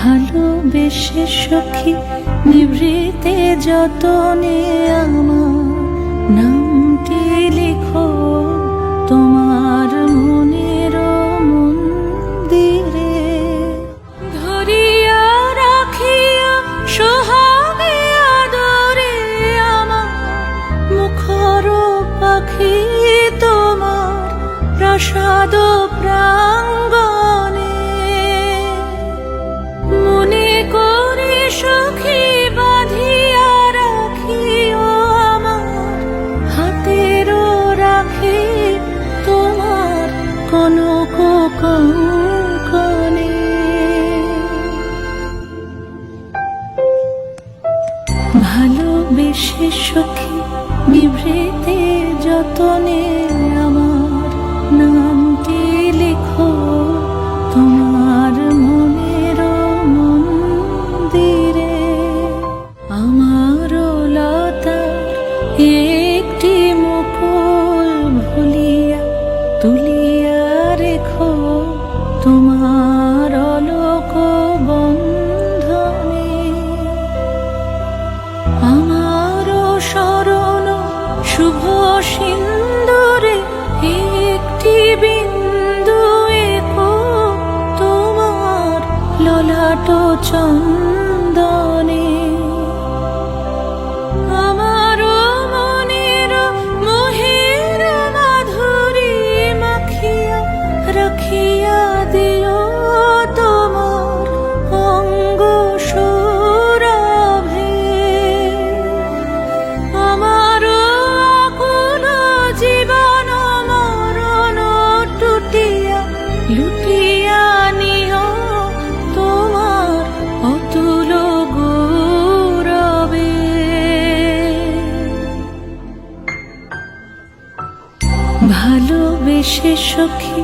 ভালোবেসে সখী, নিভৃতে যতনে আমার নামটি লিখো। তোমার মনের মন্দিরে ধরিয়া রাখিয়া, সোহাগে আদরে আমার মুখর পাখি তোমার প্রসাদ প্রাঙ্গণে কনক কঙ্কনে ভালোবেসে সখী বিভ্রেতে যতনে আমার নামটি তোমার অলোক বন্ধনে আমার শরণ শুভ সিন্দুরে একটি বিন্দু তোমার ললাট চন্দনে লুটিয়া তোমার অতুল ভালোবেসে সখী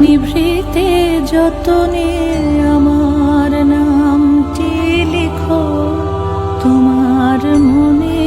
নিভৃতে যতনে আমার নামটি লিখো তোমার মনে